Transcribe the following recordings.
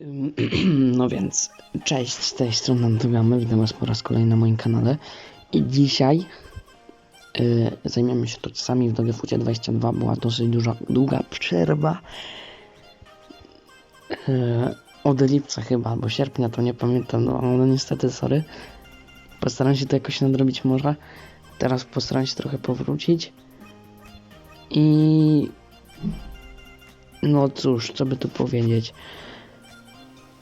No więc, cześć, z tej strony Antogamy, witam was po raz kolejny na moim kanale. I dzisiaj y, zajmiemy się tocami w Dogefucie 22, była dosyć duża, długa przerwa. Y, od lipca chyba, albo sierpnia, to nie pamiętam, no, no niestety, sorry, postaram się to jakoś nadrobić może, teraz postaram się trochę powrócić. I no cóż, co by tu powiedzieć,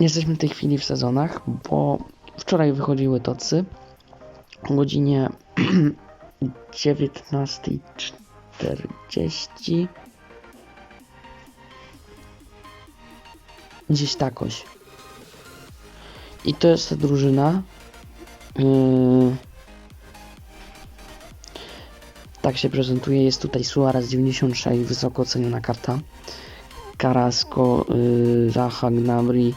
Jesteśmy w tej chwili w sezonach, bo wczoraj wychodziły tocy o godzinie 19.40 gdzieś takoś. I to jest ta drużyna. Yy... Tak się prezentuje. Jest tutaj Suarez 96, wysoko oceniona karta. Carrasco, yy, Zaha, Gnabry,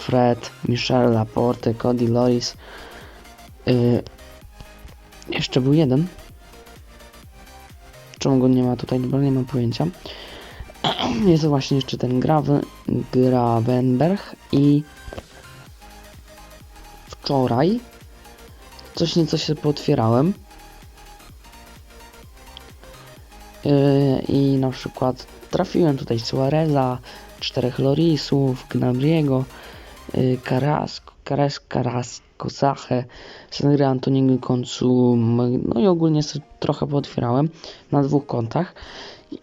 Fred, Michel, Laporte, Cody, Loris. Yy, jeszcze był jeden. Czemu go nie ma tutaj? Dobra, nie mam pojęcia. Jest właśnie jeszcze ten Graven, Gravenberg i wczoraj coś nieco się pootwierałem. Yy, I na przykład trafiłem tutaj Suareza, czterech Lorisów, Gnabriego, Carrasco, Carrasco, Carrasco, Zachę, Senry Antoniego końcu, no i ogólnie sobie trochę pootwierałem na dwóch kontach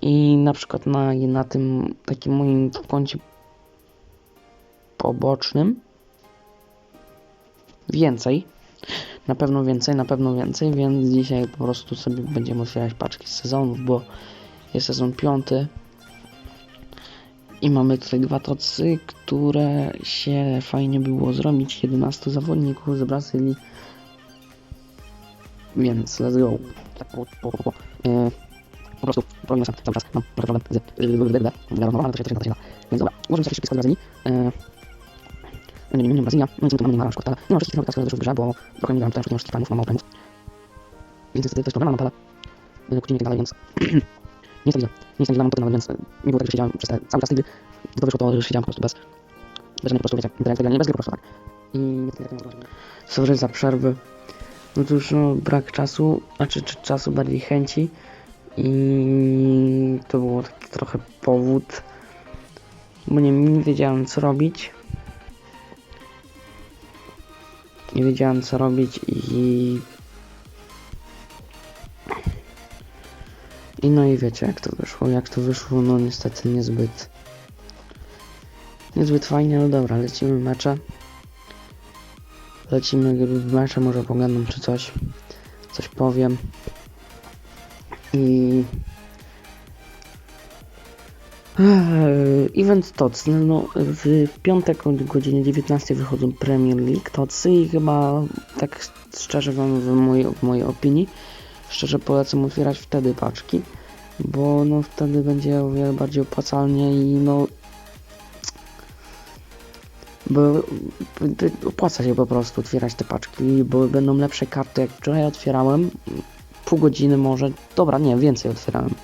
i na przykład na, na tym takim moim koncie pobocznym więcej, na pewno więcej, na pewno więcej, więc dzisiaj po prostu sobie będziemy otwierać paczki z sezonów, bo jest sezon piąty i mamy tutaj dwa tocy, które się fajnie było zrobić, 11 zawodników z Brazylii, więc let's go. Tak po, po, po, po. E, po prostu problem sam cały czas mam problem z wygramowana, to się też nie da. Więc dobra, możemy sobie szybko z Brazylii. E, nie, nie, nie, Brazylia, no nic tu nie ma na przykład, ale nie ma wszystkich nawet teraz, w grze, bo trochę nie gram tutaj wszystkich planów, mam mało planów. Więc to jest problem, mam pala, kupienie i tak dalej, więc nic nie nic nie to nawet, więc nie było tak, że siedziałem przez te, cały czas nigdy, gdy to wyszło, to już siedziałem po prostu bez, bez po prostu, wiecie, internetu, nie bez gry po prostu, tak. I. Sorry za przerwy. No cóż, no brak czasu, znaczy czy czasu, bardziej chęci i to było taki trochę powód, bo nie, nie wiedziałem co robić. Nie wiedziałem co robić i... I no i wiecie jak to wyszło, jak to wyszło, no niestety niezbyt... Niezbyt fajnie, no dobra, lecimy mecze. Lecimy w mecze, może pogadam czy coś. Coś powiem. I... Eee, Event TOTS, no, no w piątek o godzinie 19 wychodzą Premier League TOTSy i chyba tak szczerze wam w mojej, w mojej opinii szczerze polecam otwierać wtedy paczki, bo no wtedy będzie o wiele bardziej opłacalnie i no bo opłaca się po prostu otwierać te paczki, bo będą lepsze karty. Jak wczoraj otwierałem pół godziny może, dobra nie, więcej otwierałem.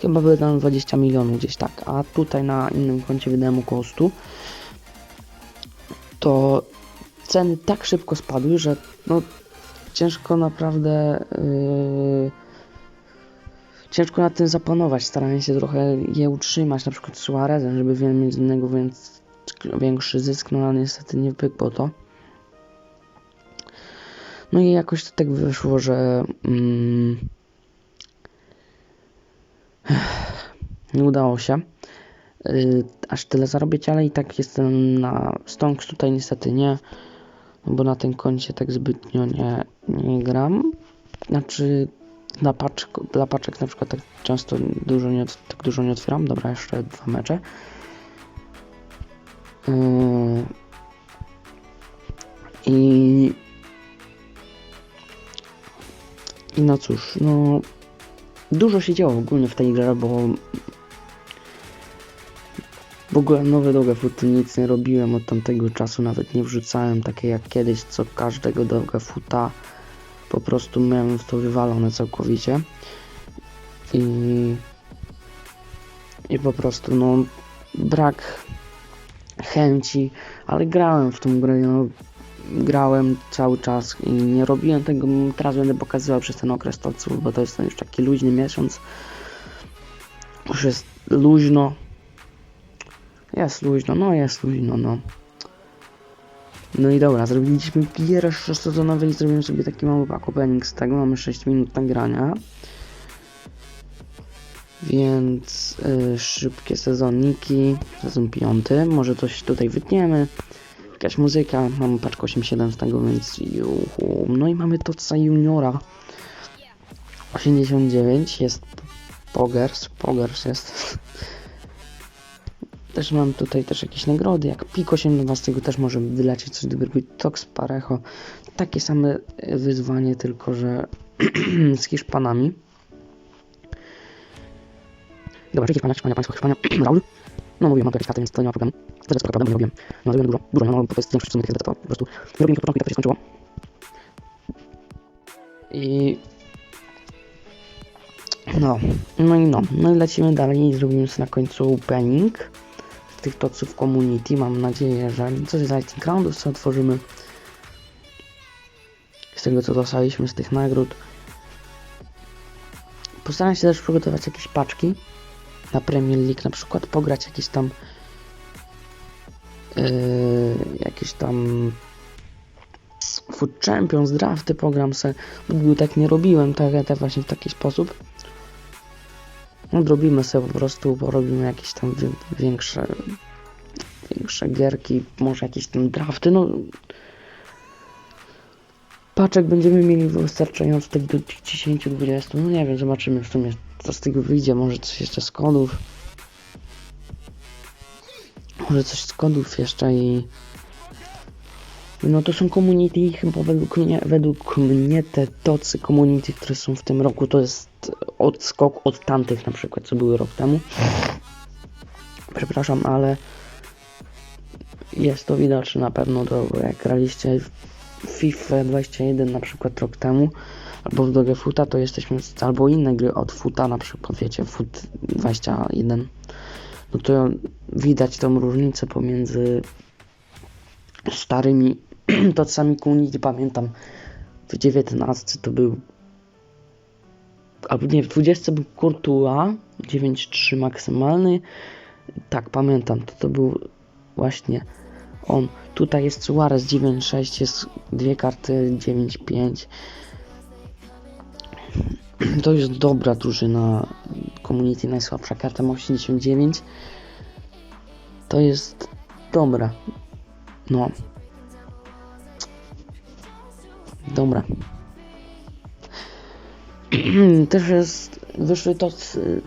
Chyba tam 20 milionów gdzieś tak, a tutaj na innym koncie wydałem około 100 to ceny tak szybko spadły, że no ciężko naprawdę yy, ciężko nad tym zapanować, starałem się trochę je utrzymać, na przykład Suarezem, żeby mieć z innego więc większy zysk, no ale niestety nie pykło to. No i jakoś to tak wyszło, że mm, nie udało się yy, aż tyle zarobić, ale i tak jestem na Stonks tutaj niestety nie, no bo na tym koncie tak zbytnio nie, nie gram. Znaczy dla, dla paczek na przykład tak często dużo nie, tak dużo nie otwieram. Dobra, jeszcze dwa mecze. Yy, I i no cóż, no dużo się działo ogólnie w tej grze, bo w ogóle nowe Dogefoot nic nie robiłem od tamtego czasu, nawet nie wrzucałem takie jak kiedyś, co każdego Dogefoota po prostu miałem w to wywalone całkowicie. I i po prostu no brak chęci, ale grałem w tą grę, no, grałem cały czas i nie robiłem tego, teraz będę pokazywał przez ten okres toców, bo to jest ten już taki luźny miesiąc, już jest luźno, jest luźno, no jest luźno, no. No i dobra, zrobiliśmy pierwszy sezonowy i zrobimy sobie taki mały pack opening z tego, mamy 6 minut nagrania. Więc y, szybkie sezonniki, sezon piąty, może coś tutaj wytniemy, jakaś muzyka, mamy paczkę 8.7 z tego, więc juhu. No i mamy Toca Juniora 89, jest Pogers, Pogers jest. Też mam tutaj też jakieś nagrody, jak Pik 18 też może wylecieć coś dobrego, Tox Parejo, takie same y, wyzwanie, tylko że z Hiszpanami. Dobra, czy Hiszpania, Hiszpania, Państwo, Hiszpania, Raul. No mówiłem, mam tu jakieś karty, więc to nie ma problemu. Spoko, prawda, bo nie robiłem. No zrobiłem dużo, dużo, no to jest większość sumie, to po prostu robiłem to początku i to się skończyło. I... No, no i no, no i lecimy dalej i zrobimy sobie na końcu opening tych toców community. Mam nadzieję, że coś z Lightning Groundów co otworzymy. Z tego co dostaliśmy z tych nagród. Postaram się też przygotować jakieś paczki na Premier League na przykład, pograć jakieś tam yy, jakieś tam Food Champions, drafty pogram se, bo tak nie robiłem, tak, tak właśnie w taki sposób. No robimy sobie po prostu, bo robimy jakieś tam wi- większe większe gierki, może jakieś tam drafty, no paczek będziemy mieli wystarczająco tak do tych 10-20, no nie wiem, zobaczymy w sumie co z tego wyjdzie, może coś jeszcze z kodów. Może coś z kodów jeszcze i... No to są community chyba według mnie, według mnie te tocy community, które są w tym roku, to jest odskok od tamtych na przykład, co były rok temu. Przepraszam, ale jest to widoczne na pewno, to jak graliście FIFA 21 na przykład rok temu, albo w drogę Futa, to jesteśmy, albo inne gry od Futa, na przykład wiecie, Fut 21, no to widać tą różnicę pomiędzy starymi tocami community, pamiętam w 19 to był albo nie, w 20 był Courtois 9.3 maksymalny. Tak, pamiętam, to, to był właśnie on. Tutaj jest Suarez 9.6, jest dwie karty 9.5 to jest dobra drużyna community, najsłabsza karta ma 89 to jest dobra. No. Dobra też jest wyszły to z y,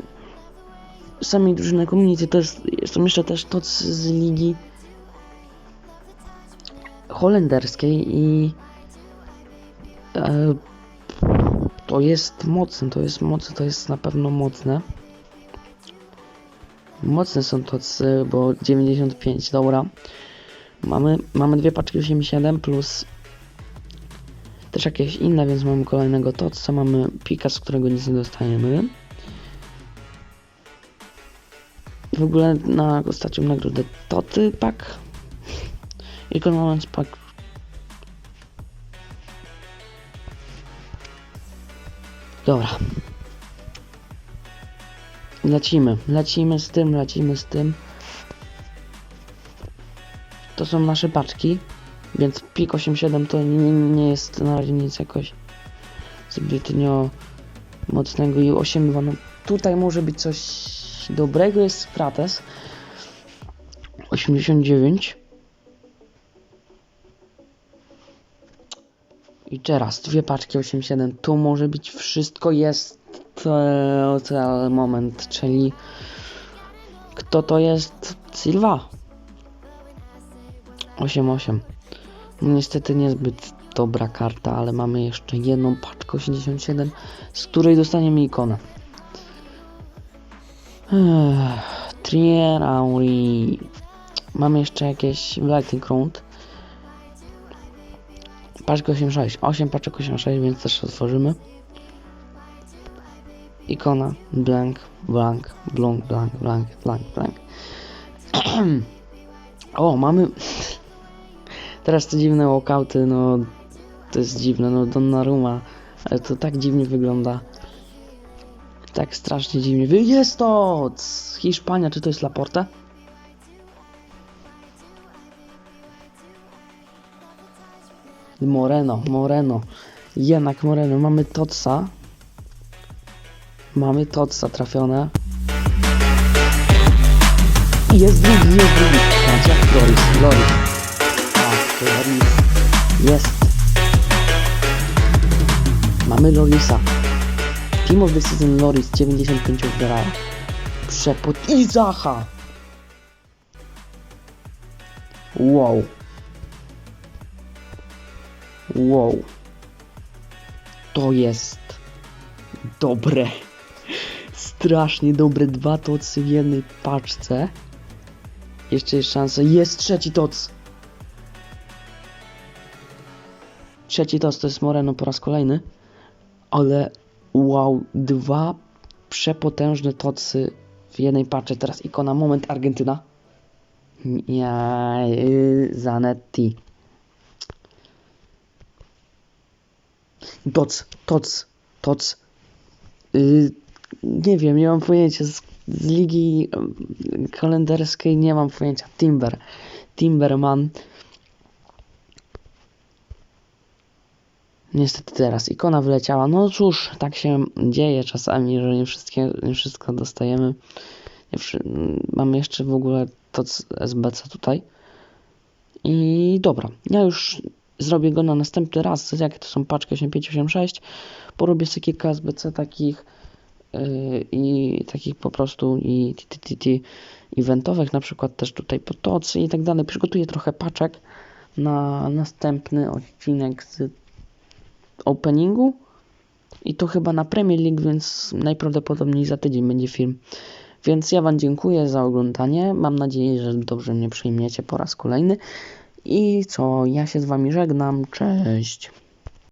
samej drużyny community to jest, są jeszcze też to z ligi holenderskiej i e, to jest mocne, to jest mocne, to jest na pewno mocne. Mocne są to, bo 95, dobra. Mamy, mamy dwie paczki 87 plus też jakieś inne, więc mamy kolejnego totsa, mamy pika, z którego nic nie dostajemy. W ogóle na ostatnią nagrodę toty pack i Commandments pack Dobra. Lecimy, lecimy z tym, lecimy z tym. To są nasze paczki, więc pik 87 to nie, nie jest na razie nic jakoś zbytnio mocnego i 8.2 no tutaj może być coś dobrego jest Krates 89 I teraz dwie paczki 8.7. Tu może być wszystko. Jest e, ten moment, czyli kto to jest? Silva. 8.8. Niestety niezbyt dobra karta, ale mamy jeszcze jedną paczkę 87, z której dostaniemy ikonę. Trierauri. Mamy jeszcze jakieś Lightning Round. Paczka 86. 8 paczek 86, więc też otworzymy. Ikona, blank, blank, blank, blank, blank, blank, blank. O, mamy... Teraz te dziwne walkouty, no... To jest dziwne, no Donnarumma. Ale to tak dziwnie wygląda. Tak strasznie dziwnie. Jest to! Hiszpania, czy to jest Laporte? Moreno, Moreno. Jednak Moreno. Mamy Totsa. Mamy Totsa trafione. I Jest drugi, jest drugi. Loris, Loris. Jest. Mamy Lorisa. Team of the Season Loris 95 odbierają. Przepot i Zacha. Wow. Wow. To jest dobre. Strasznie dobre. Dwa tocy w jednej paczce. Jeszcze jest szansa. Jest trzeci toc. Trzeci toc to jest Moreno po raz kolejny. Ale wow, dwa przepotężne tocy w jednej paczce. Teraz ikona moment Argentyna. Ja, Zanetti. Toc, toc, toc. Yy, nie wiem, nie mam pojęcia. Z, z ligi kalendarskiej nie mam pojęcia. Timber. Timberman. Niestety teraz ikona wyleciała. No cóż, tak się dzieje czasami, że nie, wszystkie, nie wszystko dostajemy. Nie wszy- Mamy jeszcze w ogóle to SBC tutaj. I dobra, ja już zrobię go na następny raz. Jakie to są paczki 8586. Porobię sobie kilka SBC takich yy, i takich po prostu i TTT eventowych, na przykład też tutaj potocy i tak dalej. Przygotuję trochę paczek na następny odcinek z openingu i to chyba na Premier League, więc najprawdopodobniej za tydzień będzie film. Więc ja Wam dziękuję za oglądanie. Mam nadzieję, że dobrze mnie przyjmiecie po raz kolejny. I co, ja się z Wami żegnam. Cześć.